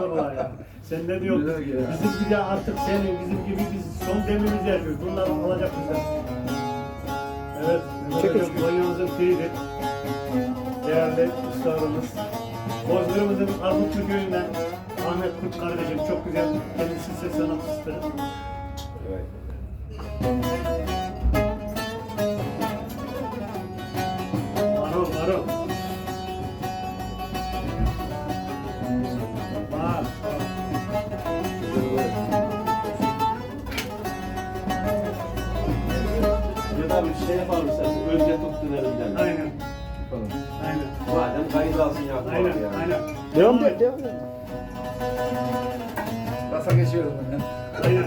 Vallahi ya. Sen ne diyorsun? Ya. Bizim gibi artık senin, bizim gibi biz son demimizi yapıyoruz. Bunlar alacak bizden. Evet, Mehmet Hocam çekin. Konya'mızın piriydi. Değerli ustalarımız. Bozkır'ımızın Armutlu köyünden Ahmet Kurt kardeşim çok güzel. Kendisi ses sanatçısı. Evet. Şey yapalım istersen. Önce tuttun elimden. Aynen, Yapalım. aynen. Madem kayıt alsın yapalım Aynen, yani. aynen. Devam et, devam et. Kasa geçiyorum ben. Aynen.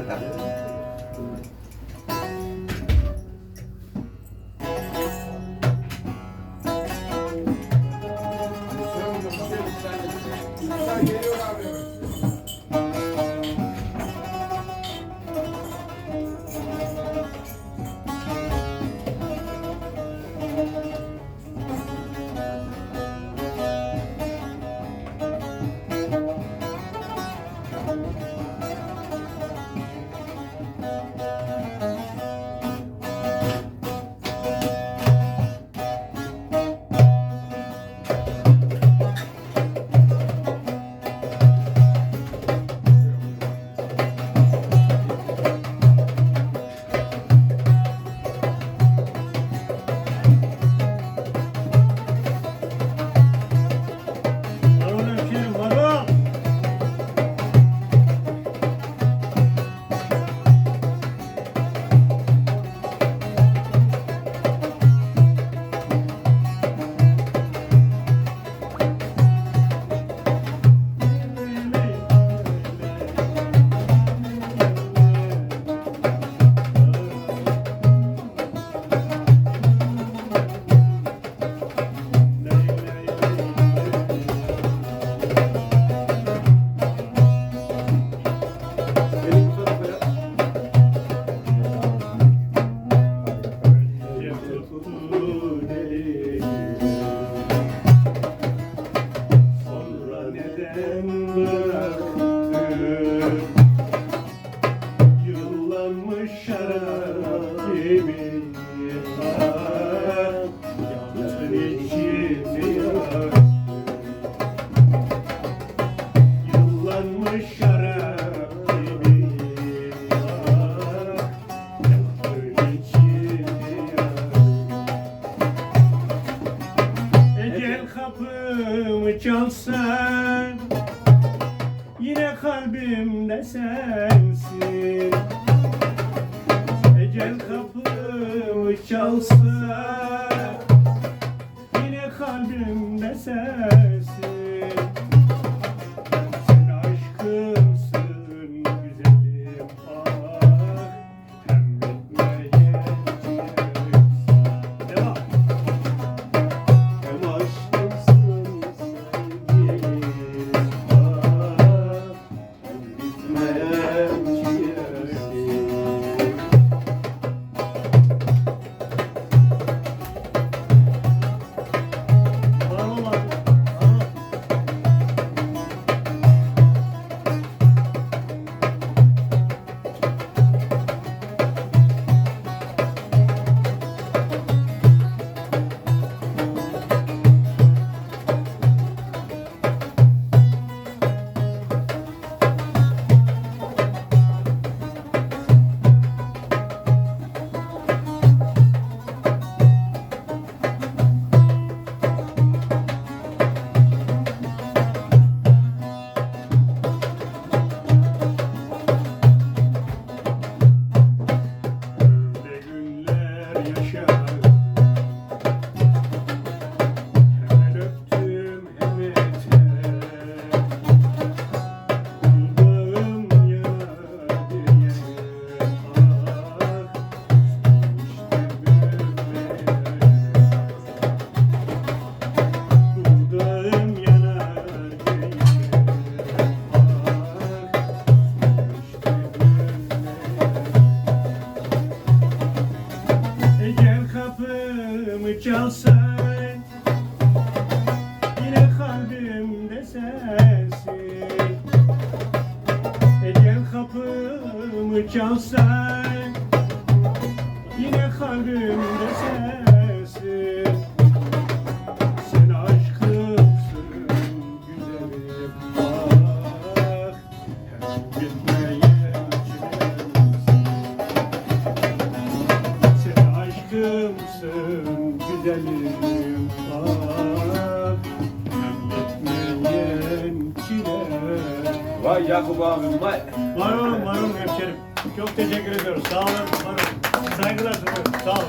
Kalbimde sensin. Ecel kapımı çalsa Yine kalbimde sensin sen Yine kalbimde sensin Sen aşkımsın güzelim bak Hem bitmeyen Sen aşkımsın güzelim bak Hem bitmeyen çile Vay Yakup abim vay. Var olun, var olun hemşerim. Çok teşekkür ediyoruz. Sağ olun. Saygılar sunuyorum. Sağ olun.